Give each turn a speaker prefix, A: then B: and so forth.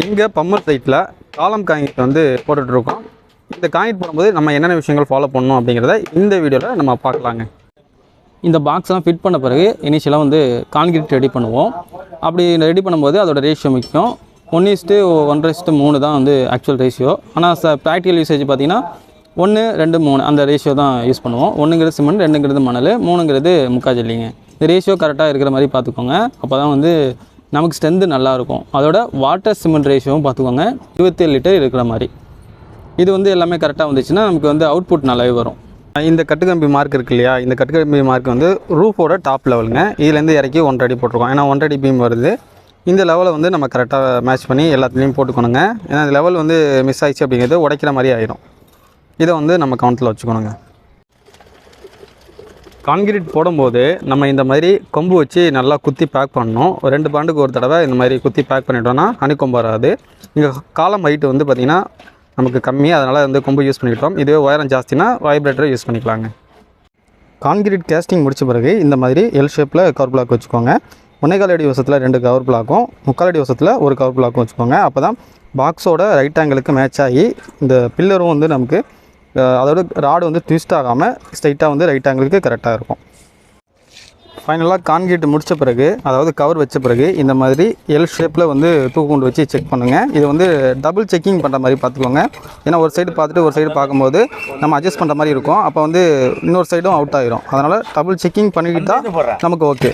A: இங்கே பம்மர் சைட்டில் காலம் காயிட் வந்து போட்டுட்ருக்கோம். இந்த காங்கிட் போடும்போது நம்ம என்னென்ன விஷயங்கள் ஃபாலோ பண்ணணும் அப்படிங்கிறத இந்த வீடியோவில் நம்ம பார்க்கலாங்க.
B: இந்த பாக்ஸ்லாம் ஃபிட் பண்ண பிறகு இனிஷியலாக வந்து கான்கிரீட் ரெடி பண்ணுவோம். அப்படி ரெடி பண்ணும்போது அதோட ரேஷியோ முக்கியம். ஒன் இஸ்ட்டு ஒன்றரை இஸ்ட்டு மூணு தான் வந்து ஆக்சுவல் ரேஷியோ ஆனால் ச ப்ராக்டிக்கல் யூசேஜ் பார்த்தீங்கன்னா ஒன்று ரெண்டு மூணு அந்த ரேஷியோ தான் யூஸ் பண்ணுவோம். ஒன்றுங்கிறது சிமெண்ட் ரெண்டுங்கிறது மணல் மூணுங்கிறது முக்காஜல்லிங்க. இந்த ரேஷியோ கரெக்டாக இருக்கிற மாதிரி பார்த்துக்கோங்க. அப்போ தான் வந்து நமக்கு ஸ்ட்ரென்த்து நல்லாயிருக்கும். அதோட வாட்டர் சிமெண்ட் ரேஷியோவும் பார்த்துக்கோங்க. இருபத்தேழு லிட்டர் இருக்கிற மாதிரி. இது வந்து எல்லாமே கரெக்டாக வந்துச்சுன்னா நமக்கு வந்து அவுட்புட் நல்லாவே வரும்.
A: இந்த கட்டுக்கம்பி மார்க் இருக்கு இல்லையா? இந்த கட்டுக்கம்பி மார்க் வந்து ரூஃபோட டாப் லெவலுங்க இதுலேருந்து இறக்கி ஒன்றரை அடி போட்டிருக்கோம். ஏன்னா ஒன்றரை அடி பீம் வருது. இந்த லெவலை வந்து நம்ம கரெக்டாக மேட்ச் பண்ணி எல்லாத்துலேயும் போட்டுக்கணுங்க. ஏன்னா அந்த லெவல் வந்து மிஸ் ஆயிடுச்சு அப்படிங்கிறது உடைக்கிற மாதிரி ஆயிரும். இதை வந்து நம்ம கவுண்டில் வச்சுக்கணுங்க. கான்கிரீட் போடும்போது நம்ம இந்த மாதிரி கொம்பு வச்சு நல்லா குத்தி பேக் பண்ணணும். ஒரு ரெண்டு பாண்டுக்கு ஒரு தடவை இந்த மாதிரி குத்தி பேக் பண்ணிட்டோம்னா அணிக்கொம்பு வராது. இங்கே காலம் ஹைட்டு வந்து பார்த்திங்கன்னா நமக்கு கம்மி அதனால் வந்து கொம்பு யூஸ் பண்ணிக்கிட்டோம். இதுவே உயரம் ஜாஸ்தினா வைப்ரேட்டரை யூஸ் பண்ணிக்கலாங்க. கான்கிரீட் கேஸ்டிங் முடிச்ச பிறகு இந்த மாதிரி எல் ஷேப்பில் கவர் பிளாக் வச்சுக்கோங்க. ஒன்னேகால் அடி வசத்தில் ரெண்டு கவர் பிளாக்கும் முக்கால் அடி வசத்தில் ஒரு கவர் பிளாக்கும் வச்சுக்கோங்க. அப்போ தான் பாக்ஸோட ரைட் ஆங்கிளுக்கு மேட்ச் ஆகி இந்த பில்லரும் வந்து நமக்கு அதோட ராடு வந்து ட்விஸ்ட் ஆகாமல் ஸ்ட்ரைட்டாக வந்து ரைட் ஆங்கிளுக்கு கரெக்டாக இருக்கும். ஃபைனலாக கான்கிரீட் முடிச்ச பிறகு அதாவது கவர் வச்ச பிறகு இந்த மாதிரி எல் ஷேப்பில் வந்து தூக்கு கொண்டு வச்சு செக் பண்ணுங்கள் இது வந்து டபுள் செக்கிங் பண்ணுற மாதிரி பார்த்துக்கோங்க. ஏன்னா ஒரு சைடு பார்த்துட்டு ஒரு சைடு பார்க்கும்போது நம்ம அட்ஜஸ்ட் பண்ணுற மாதிரி இருக்கும். அப்போ வந்து இன்னொரு சைடும் அவுட் ஆயிரும். அதனால் டபுள் செக்கிங் பண்ணிக்கிட்டா நமக்கு ஓகே